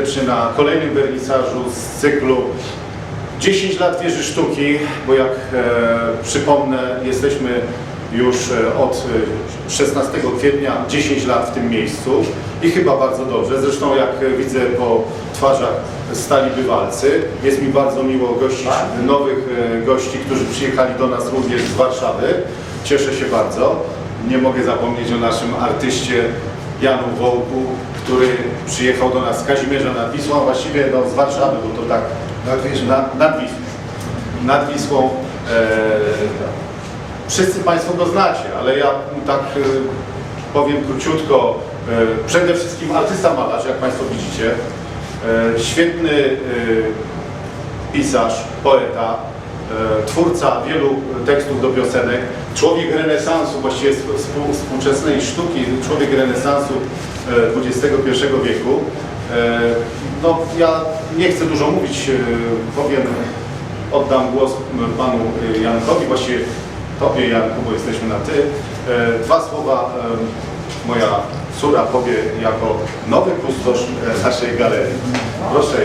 serdecznie na kolejnym wernisażu z cyklu 10 lat wieży sztuki, bo jak e, przypomnę, jesteśmy już e, od e, 16 kwietnia 10 lat w tym miejscu i chyba bardzo dobrze. Zresztą jak e, widzę po twarzach stali bywalcy, jest mi bardzo miło gościć nowych e, gości, którzy przyjechali do nas również z Warszawy. Cieszę się bardzo. Nie mogę zapomnieć o naszym artyście Janu Wołku, który przyjechał do nas z Kazimierza nad Wisłą, właściwie no, z Warszawy, bo to tak Nad Wisłą. nad, nad. Nad Wisłą. E, wszyscy Państwo go znacie, ale ja tak e, powiem króciutko. E, przede wszystkim artysta malarz, jak Państwo widzicie. E, świetny e, pisarz, poeta, e, twórca wielu tekstów do piosenek, człowiek renesansu, właściwie współ- współczesnej sztuki, człowiek renesansu e, XXI wieku. E, No, ja nie chcę dużo mówić, e, powiem, oddam głos panu e, Jankowi, właściwie tobie Janku, bo jesteśmy na ty. E, Dwa słowa e, moja córa powie jako nowy kustosz e, naszej galerii. Proszę,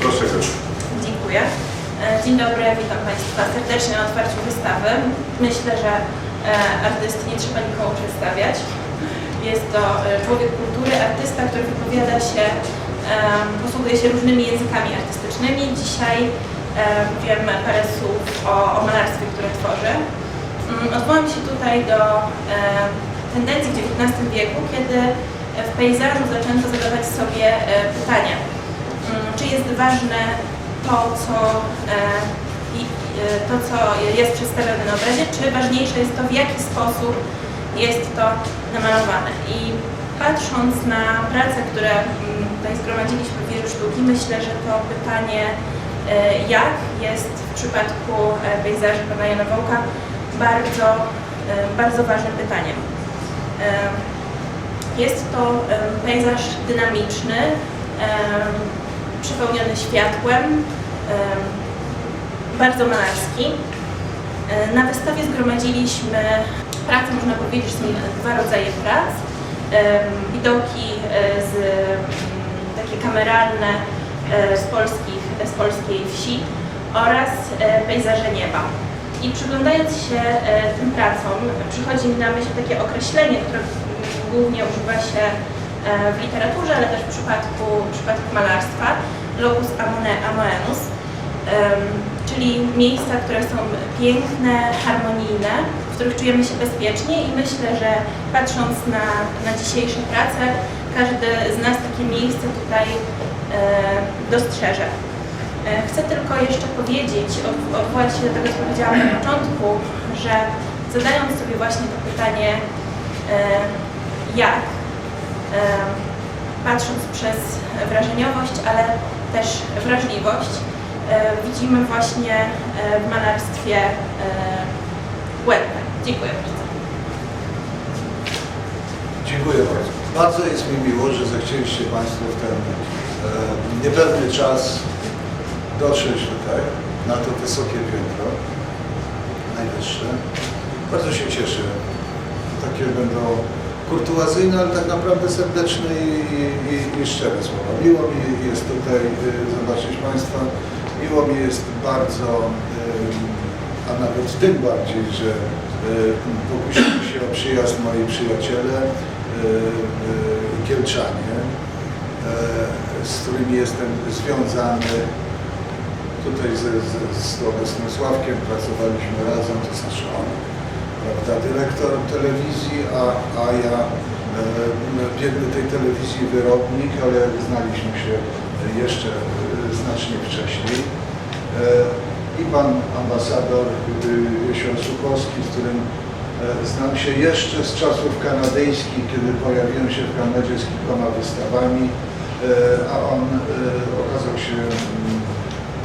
proszę. Dziękuję. E, Dzień dobry, witam Państwa serdecznie na otwarciu wystawy. Myślę, że e, artysty nie trzeba nikomu przedstawiać. Jest to e, człowiek kultury, artysta, który wypowiada się, posługuje się różnymi językami artystycznymi. Dzisiaj em, wiem parę słów o, o malarstwie, które tworzy. Mm, Odwołam się tutaj do tendencji w XIX wieku, kiedy w pejzażu zaczęto zadawać sobie pytania. Mm, Czy jest ważne to, co, e, e, to, co jest przedstawione na obrazie, czy ważniejsze jest to, w jaki sposób jest to namalowane. I patrząc na prace, które mm, tutaj zgromadziliśmy w wieży sztuki, myślę, że to pytanie, e, jak jest w przypadku pejzaży pana Jana Wołka, bardzo, bardzo ważnym pytaniem. Jest to pejzaż dynamiczny, przepełniony światłem, em, bardzo malarski. E, Na wystawie zgromadziliśmy prace, można powiedzieć, są dwa rodzaje prac. Widoki e, z, mm, takie kameralne e, z, polskich, z polskiej wsi oraz pejzaże nieba. I przyglądając się tym pracom, przychodzi mi na myśl takie określenie, które mm, głównie używa się w literaturze, ale też w przypadku, w przypadku malarstwa, locus amoenus, czyli miejsca, które są piękne, harmonijne, w których czujemy się bezpiecznie i myślę, że patrząc na, na dzisiejsze prace, każdy z nas takie miejsce tutaj e, dostrzeże. E, Chcę tylko jeszcze powiedzieć, od- odwołać się do tego, co powiedziałam na początku, że zadając sobie właśnie to pytanie, e, jak, e, patrząc przez wrażeniowość, ale też wrażliwość, widzimy właśnie w malarstwie błędy. Dziękuję bardzo. Dziękuję bardzo. Bardzo jest mi miło, że zechcieliście Państwo w ten niepewny czas dotrzeć tutaj, na to wysokie piętro, najwyższe. Bardzo się cieszę. Takie będą kurtuazyjne, ale tak naprawdę serdeczne i, i, i szczere słowa. Miło mi jest tutaj e, zobaczyć Państwa. Miło mi jest bardzo, e, a nawet tym bardziej, że e, pokusili się o przyjazd moi przyjaciele, Kielczanie, z którymi jestem związany. Tutaj ze, z obecnym Sławkiem pracowaliśmy razem, to znaczy on, prawda, dyrektor telewizji, a, a ja e, biedny tej telewizji wyrobnik, ale znaliśmy się jeszcze e, znacznie wcześniej. E, I pan ambasador e, Jesion Sukowski, z którym znam się jeszcze z czasów kanadyjskich, kiedy pojawiłem się w Kanadzie z kilkoma wystawami, a on okazał się mm,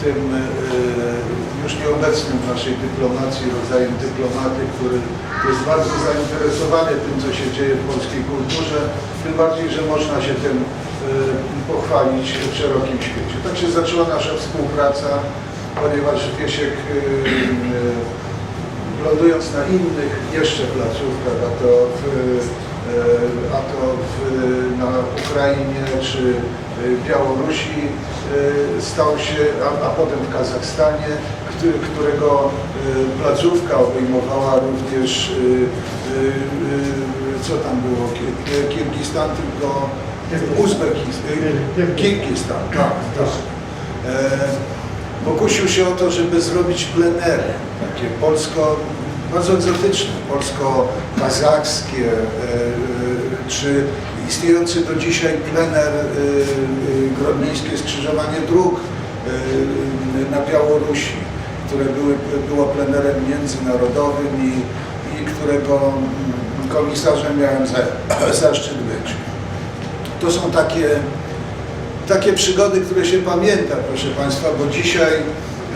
tym e, już nieobecnym w naszej dyplomacji rodzajem dyplomaty, który jest bardzo zainteresowany tym, co się dzieje w polskiej kulturze, tym bardziej, że można się tym e, pochwalić w szerokim świecie. Tak się zaczęła nasza współpraca, ponieważ Wiesiek e, lądując na innych jeszcze placówkach, a to w, a to w, na Ukrainie czy Białorusi, y, stał się, a, a potem w Kazachstanie, którego y, placówka obejmowała również, y, y, y, co tam było, Ki- Ki- Kirgistan, tylko Uzbekistan, y, Kirgistan, tak, tak. E, Pokusił się o to, żeby zrobić plenery, takie polsko, bardzo egzotyczne, polsko-kazachskie, e, e, czy istniejący do dzisiaj plener e, e, Grodnieńskie Skrzyżowanie Dróg e, na Białorusi, które były, było plenerem międzynarodowym i, i którego mm, komisarzem miałem za, zaszczyt być. To są takie takie przygody, które się pamięta, proszę Państwa, bo dzisiaj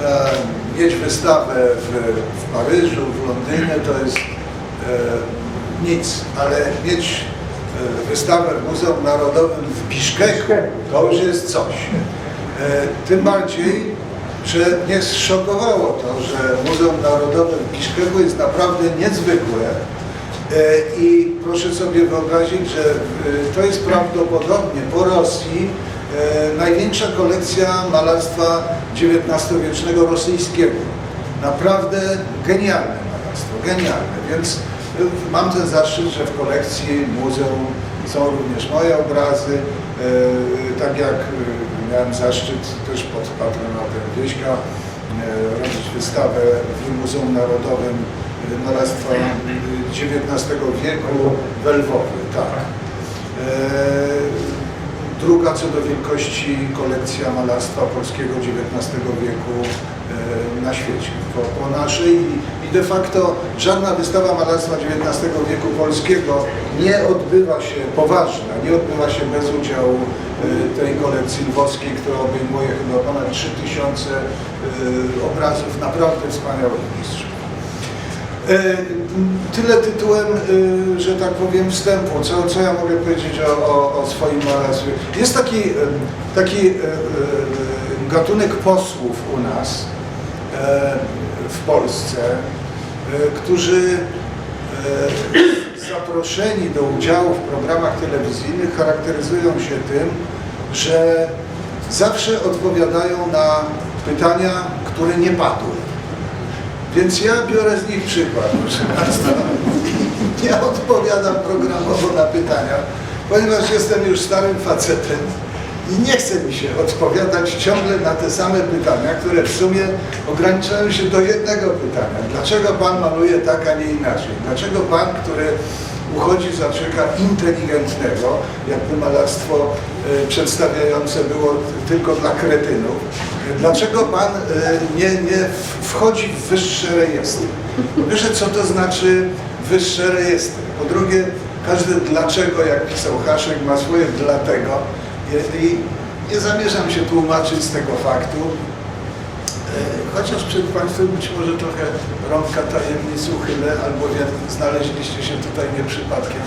e, mieć wystawę w, w Paryżu, w Londynie to jest e, nic, ale mieć wystawę w Muzeum Narodowym w Biszkeku to już jest coś. E, tym bardziej, że mnie zszokowało to, że Muzeum Narodowe w Biszkeku jest naprawdę niezwykłe. E, I proszę sobie wyobrazić, że e, to jest prawdopodobnie po Rosji e, największa kolekcja malarstwa XIX-wiecznego rosyjskiego. Naprawdę genialne malarstwo, genialne. Więc e, mam ten zaszczyt, że w kolekcji muzeum są również moje obrazy. E, Tak jak e, miałem zaszczyt też pod patronatem Wieśka e, robić wystawę w Muzeum Narodowym malarstwa XIX wieku w Lwowie, tak. Druga co do wielkości kolekcja malarstwa polskiego XIX wieku na świecie, po, po naszej i, i de facto żadna wystawa malarstwa XIX wieku polskiego nie odbywa się poważna, nie odbywa się bez udziału e, tej kolekcji lwowskiej, która obejmuje chyba ponad 3000 e, obrazów naprawdę wspaniałych mistrzów. E, Tyle tytułem, e, że tak powiem, wstępu. Co, co ja mogę powiedzieć o, o, o swoim malarstwie? Jest taki, e, taki e, e, gatunek posłów u nas e, w Polsce, e, którzy e, zaproszeni do udziału w programach telewizyjnych charakteryzują się tym, że zawsze odpowiadają na pytania, które nie padły. Więc ja biorę z nich przykład, proszę Państwa. Ja odpowiadam programowo na pytania, ponieważ jestem już starym facetem i nie chce mi się odpowiadać ciągle na te same pytania, które w sumie ograniczają się do jednego pytania. Dlaczego Pan maluje tak, a nie inaczej? Dlaczego Pan, który uchodzi za człowieka inteligentnego, jakby malarstwo e, przedstawiające było tylko dla kretynów. Dlaczego Pan e, nie, nie wchodzi w wyższe rejestry? Po pierwsze, co to znaczy wyższe rejestry? Po drugie, każde dlaczego, jak pisał Haszek, ma swoje dlatego i, nie zamierzam się tłumaczyć z tego faktu, E, Chociaż przed Państwem być może trochę rąbka tajemnic uchylę, albowiem znaleźliście się tutaj nie przypadkiem.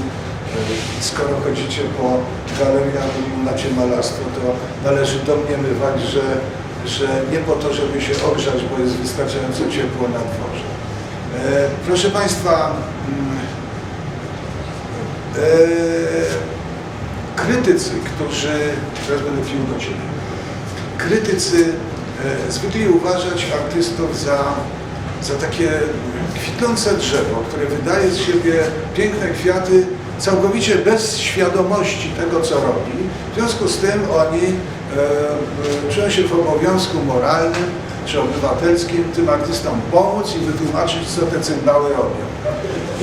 Skoro chodzicie po galeriach i macie malarstwo, to należy domniemywać, że, że nie po to, żeby się ogrzać, bo jest wystarczająco ciepło na dworze. E, Proszę Państwa, mm, e, krytycy, którzy, teraz będę do Ciebie, krytycy e, zwykli uważać artystów za, za takie kwitnące drzewo, które wydaje z siebie piękne kwiaty całkowicie bez świadomości tego, co robi. W związku z tym oni e, e, czują się w obowiązku moralnym czy obywatelskim tym artystom pomóc i wytłumaczyć, co te cymbały robią.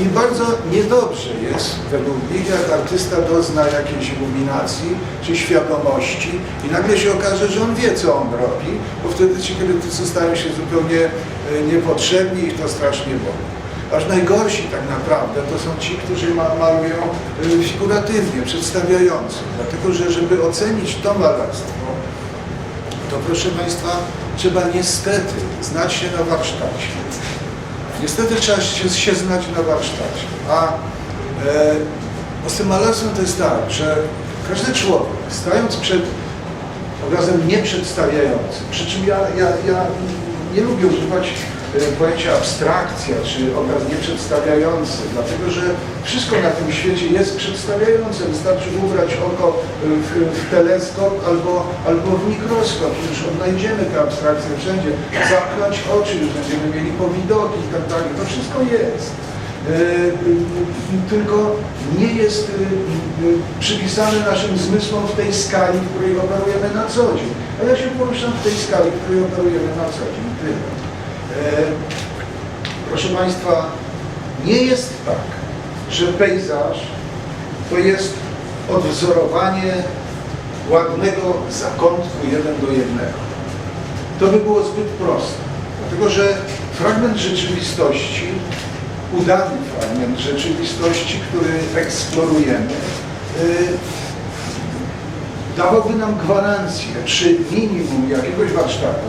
I bardzo niedobrze jest według nich, jak artysta dozna jakiejś iluminacji czy świadomości i nagle się okaże, że on wie, co on robi, bo wtedy ci krytycy stają się zupełnie e, niepotrzebni i to strasznie boli. Aż najgorsi tak naprawdę to są ci, którzy ma- malują e, figuratywnie, przedstawiająco. Dlatego, że żeby ocenić to malarstwo, to proszę Państwa, trzeba niestety znać się na warsztacie. Niestety trzeba się, się znać na warsztacie. A e, z tym to jest tak, że każdy człowiek, stając przed obrazem nieprzedstawiającym, przy czym ja, ja, ja nie lubię używać pojęcie abstrakcja, czy obraz nieprzedstawiający, dlatego że wszystko na tym świecie jest przedstawiające. Wystarczy ubrać oko w, w teleskop albo, albo w mikroskop, już odnajdziemy te abstrakcje wszędzie. Zamknąć oczy, już będziemy mieli powidoki i tak dalej. To wszystko jest. E, tylko nie jest y, przypisane naszym zmysłom w tej skali, w której operujemy na co dzień. A ja się poruszam w tej skali, w której operujemy na co dzień. Tyle. E, Proszę Państwa, nie jest tak, że pejzaż to jest odwzorowanie ładnego zakątku jeden do jednego. To by było zbyt proste, dlatego że fragment rzeczywistości, udany fragment rzeczywistości, który eksplorujemy, yy, dawałby nam gwarancję, przy minimum jakiegoś warsztatu,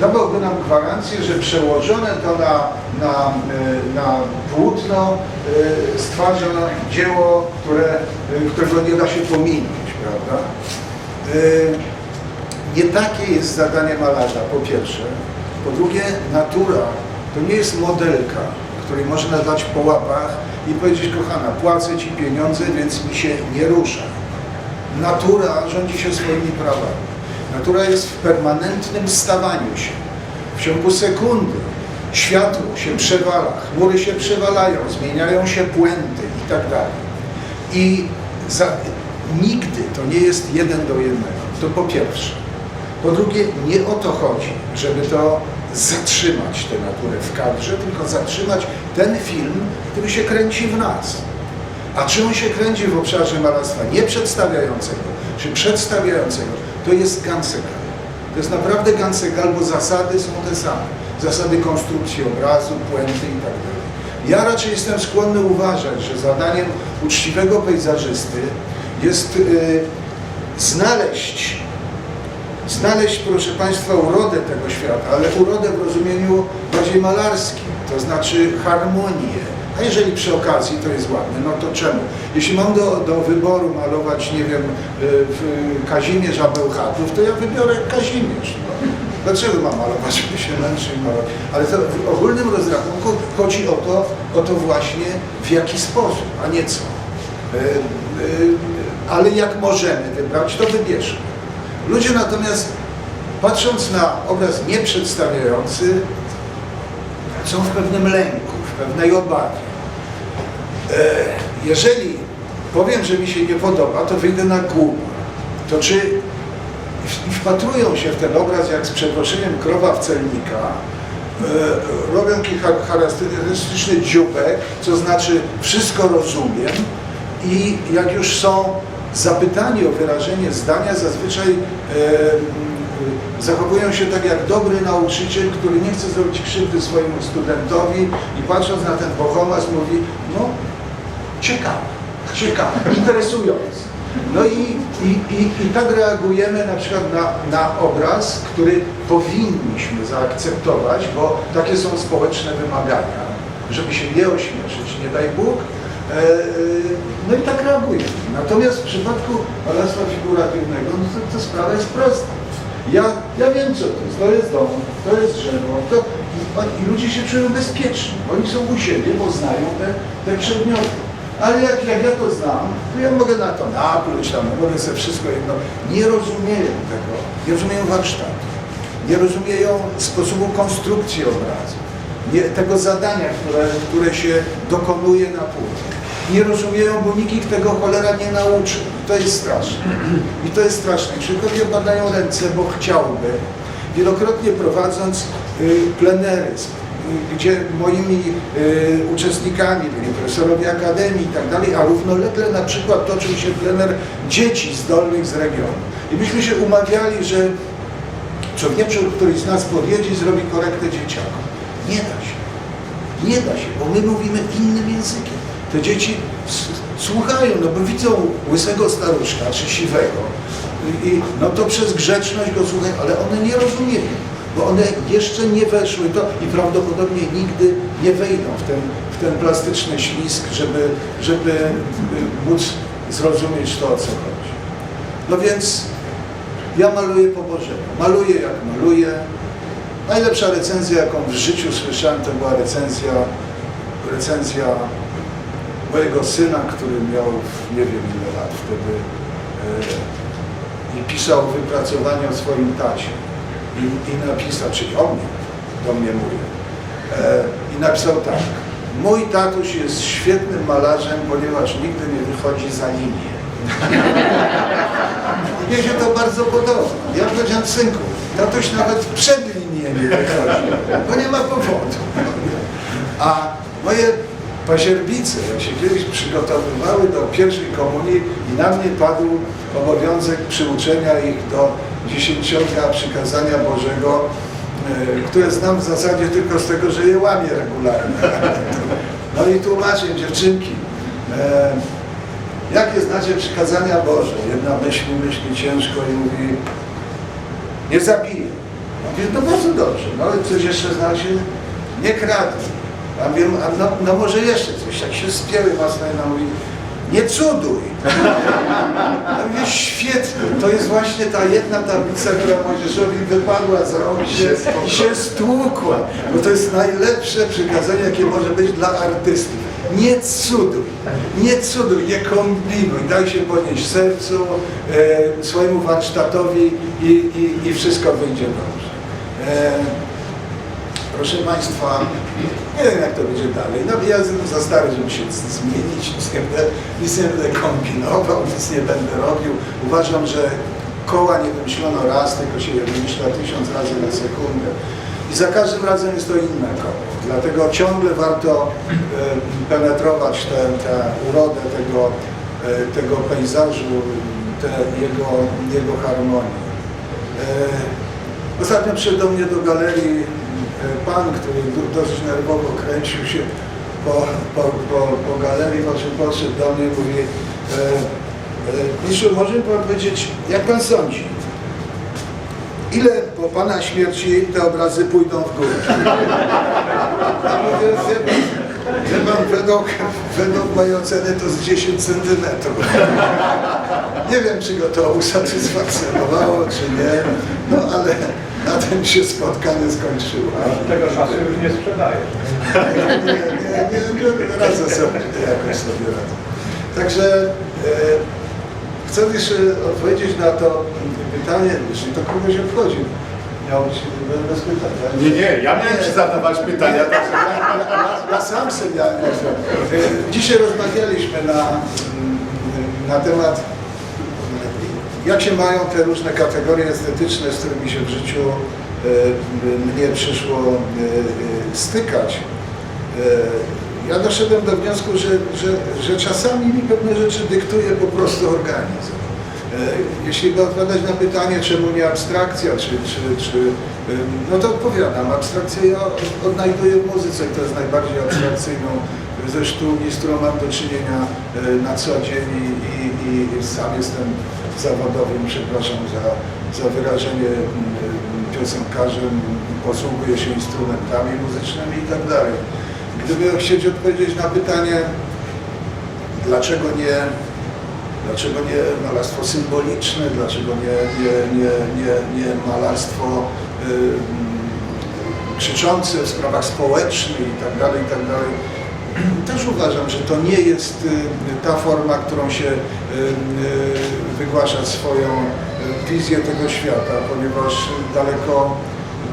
dawałby nam gwarancję, że przełożone to na, na, y, na płótno y, stwarza dzieło, które, y, którego nie da się pominąć, prawda? Nie takie jest zadanie malarza, po pierwsze. Po drugie, natura to nie jest modelka, której można dać po łapach i powiedzieć, kochana, płacę Ci pieniądze, więc mi się nie rusza. Natura rządzi się swoimi prawami. Natura jest w permanentnym stawaniu się. W ciągu sekundy światło się przewala, chmury się przewalają, zmieniają się puenty i tak. I za, nigdy to nie jest jeden do jednego. To po pierwsze. Po drugie, nie o to chodzi, żeby to zatrzymać tę naturę w kadrze, tylko zatrzymać ten film, który się kręci w nas. A czy on się kręci w obszarze malarstwa nieprzedstawiającego, czy przedstawiającego, to jest gansegal. To jest naprawdę gansegal, bo zasady są te same. Zasady konstrukcji obrazu, puenty i tak. Ja raczej jestem skłonny uważać, że zadaniem uczciwego pejzażysty jest y, znaleźć znaleźć, proszę Państwa, urodę tego świata, ale urodę w rozumieniu bardziej malarskim, to znaczy harmonię. A jeżeli przy okazji to jest ładne, no to czemu? Jeśli mam do, do wyboru malować, nie wiem, y, Kazimierza Bełchatów, to ja wybiorę Kazimierz. No. Dlaczego mam malować, by się męczył i malować? Ale to w ogólnym rozrachunku chodzi o to, o to właśnie w jaki sposób, a nie co. Y, y, Ale jak możemy wybrać, to wybierzmy. Ludzie natomiast, patrząc na obraz nieprzedstawiający, są w pewnym lęku, w pewnej obawie. E, Jeżeli powiem, że mi się nie podoba, to wyjdę na głupa. To czy wpatrują się w ten obraz jak z przeproszeniem krowa w celnika, e, robią taki cha- charakterystyczny dziubek, co znaczy wszystko rozumiem i jak już są zapytani o wyrażenie zdania, zazwyczaj e, zachowują się tak jak dobry nauczyciel, który nie chce zrobić krzywdy swojemu studentowi i patrząc na ten pochomas mówi, no ciekawe, ciekawe, interesujące. No i, i, i, i tak reagujemy na przykład na, na obraz, który powinniśmy zaakceptować, bo takie są społeczne wymagania, żeby się nie ośmieszyć, nie daj Bóg. E, e, No i tak reagujemy. Natomiast w przypadku malarstwa figuratywnego, no to, to sprawa jest prosta. Ja, ja wiem co to jest. To jest dom, to jest drzewo. To, i, I ludzie się czują bezpieczni. Oni są u siebie, bo znają te, te przedmioty. Ale jak, jak ja to znam, to ja mogę na to napluć, tam mogę sobie wszystko jedno. Nie rozumieją tego, nie rozumieją warsztatu, nie rozumieją sposobu konstrukcji obrazu, nie, tego zadania, które, które się dokonuje na płótnie. Nie rozumieją, bo nikt ich tego cholera nie nauczył. I to jest straszne. I to jest straszne. Krzykowie badają ręce, bo chciałby, wielokrotnie prowadząc y, plenery, gdzie moimi y, uczestnikami byli profesorowie akademii i tak dalej, a równolegle na przykład toczył się plener dzieci zdolnych z regionu. I myśmy się umawiali, że co któryś z nas podjedzie i zrobi korektę dzieciakom. Nie da się. Nie da się, bo my mówimy innym językiem. Te dzieci słuchają, no bo widzą łysego staruszka czy siwego i, i no to przez grzeczność go słuchają, ale one nie rozumieją, bo one jeszcze nie weszły to i prawdopodobnie nigdy nie wejdą w ten, w ten plastyczny ślisk, żeby, żeby y, móc zrozumieć to, o co chodzi. No więc ja maluję po Bożemu. Maluję jak maluję, Najlepsza recenzja, jaką w życiu słyszałem, to była recenzja, recenzja mojego syna, który miał nie wiem ile lat wtedy e, i pisał wypracowanie o swoim tacie. I, I napisał, czyli o mnie, do mnie mówi. E, I napisał tak. Mój tatuś jest świetnym malarzem, ponieważ nigdy nie wychodzi za linię. Mnie się to bardzo podoba. Ja powiedziałem, synku, tatuś nawet przed linię nie wychodzi, bo nie ma powodu. A moje pasierbice, jak się kiedyś przygotowywały do pierwszej komunii i na mnie padł obowiązek przyuczenia ich do dziesięciorga przykazania Bożego, e, które znam w zasadzie tylko z tego, że je łamię regularnie. No i tłumaczę, dziewczynki, e, jakie znacie przykazania Boże? Jedna myśli, myśli ciężko i mówi, nie zabiję. Mówię, no bardzo dobrze, no ale coś jeszcze znacie? Nie kradnij. A wiem, a no, no może jeszcze coś, jak się spięły mocno i ona mówi, nie cuduj. Ja mówię, świetnie, to jest właśnie ta jedna tablica, która Mojżeszowi wypadła z rąk się, i się stłukła. Bo to jest najlepsze przykazanie, jakie może być dla artysty. Nie cuduj, nie cuduj, nie kombinuj, daj się podnieść sercu, e, swojemu warsztatowi i, i, i wszystko będzie dobrze. E, Proszę Państwa, nie wiem jak to będzie dalej. No ja za stary, żeby się zmienić, nic nie, będę, nic nie będę kombinował, nic nie będę robił. Uważam, że koła nie wymyślono raz, tylko się je wymyśla tysiąc razy na sekundę. I za każdym razem jest to inne koło. Dlatego ciągle warto e, penetrować tę tę urodę tego, e, tego pejzażu, tę jego, jego harmonię. E, Ostatnio przyszedł do mnie do galerii pan, który do- dosyć nerwowo kręcił się po, po, po, po galerii, po czym podszedł do mnie i mówi e, e, Mistrzu, może pan powiedzieć, jak pan sądzi, ile po pana śmierci te obrazy pójdą w górę? Ja mówię, wie pan, wie pan według, według mojej oceny to z 10 centymetrów. Nie wiem, czy go to usatysfakcjonowało, czy nie, no ale na tym się spotkanie skończyło. Tego czasu już nie sprzedajesz. Nie, nie, nie, nie radzę sobie, jakoś sobie radzę. Także e, chcę jeszcze odpowiedzieć na to pytanie, jeśli to kogoś obchodzi. Miało być bez pytań. tak? Nie, nie, ja miałem Ci zadawać pytania, także Ja, ja sam sobie miałem. E, Dzisiaj rozmawialiśmy na, na temat, jak się mają te różne kategorie estetyczne, z którymi się w życiu e, mnie przyszło e, e, stykać. Ja doszedłem do wniosku, że, że, że czasami mi pewne rzeczy dyktuje po prostu organizm. Jeśli by odpowiadać na pytanie, czemu nie abstrakcja, czy, czy, czy, no to odpowiadam. Abstrakcję ja odnajduję w muzyce i to jest najbardziej abstrakcyjną ze sztuki, z którą mam do czynienia na co dzień i, i, i sam jestem zawodowym, przepraszam za, za wyrażenie ym, piosenkarzem, posługuję się instrumentami muzycznymi i tak dalej. Gdyby chcieć odpowiedzieć na pytanie, dlaczego nie Dlaczego nie malarstwo symboliczne, dlaczego nie, nie, nie, nie, nie malarstwo y, y, krzyczące w sprawach społecznych i tak dalej, i tak dalej. Też uważam, że to nie jest y, ta forma, którą się wygłasza swoją y, wizję tego świata, ponieważ daleko,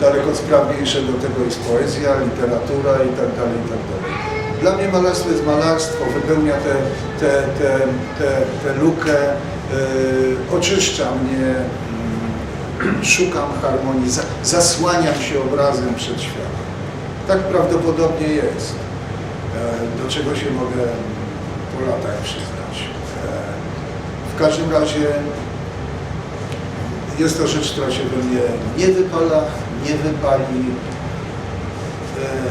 daleko sprawniejsze do tego jest poezja, literatura i tak tak dalej. Dla mnie malarstwo jest malarstwo, wypełnia tę te, te, te, te lukę, oczyszcza mnie, mm, szukam harmonii, za, zasłaniam się obrazem przed światem. Tak prawdopodobnie jest, e, do czego się mogę po latach przyznać. W każdym razie jest to rzecz, która się we mnie nie wypala, nie wypali. E,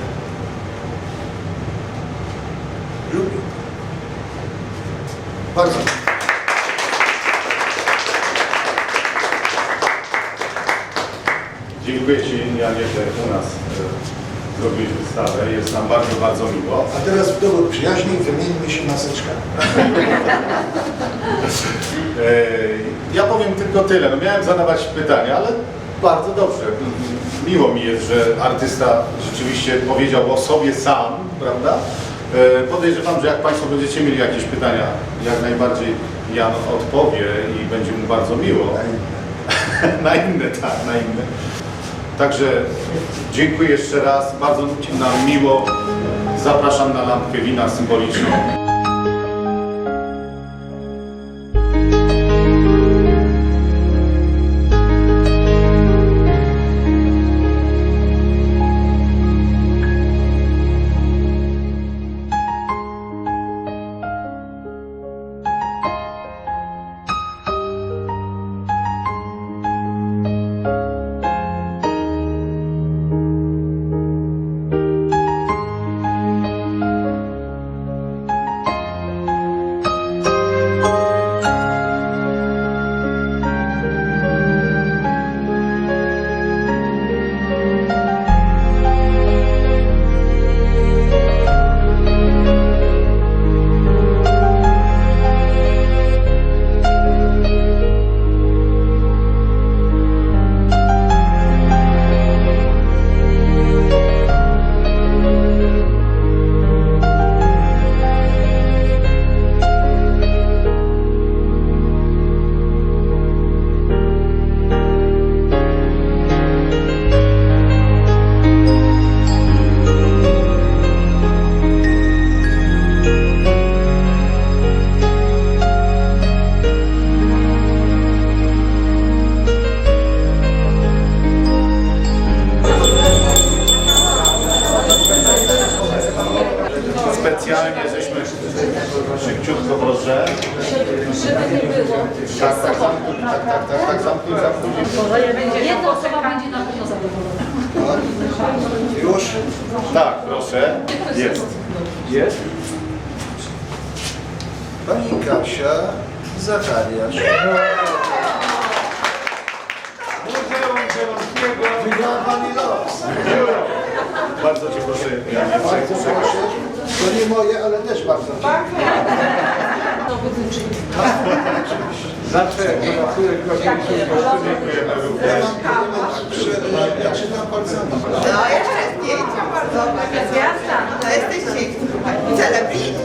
Lubię. Bardzo. dziękuję Ci Janie, że u nas e, zrobiłeś wystawę. Jest nam bardzo, bardzo miło. A teraz w dowód przyjaźni wymieńmy się maseczkami. Ja powiem tylko tyle. No miałem zadawać pytania, ale bardzo dobrze. miło mi jest, że artysta rzeczywiście powiedział o sobie sam, prawda? E, Podejrzewam, że jak Państwo będziecie mieli jakieś pytania, jak najbardziej Jan odpowie i będzie mu bardzo miło. na inne, tak, na inne. Także dziękuję jeszcze raz, bardzo nam miło. Zapraszam na lampkę wina symboliczną. Zawsze jak pracujesz, to Ja czytam palcami. No, jeszcze zdjęcia bardzo. To jest Gwiazda. To jesteś dzięki. Celebrit.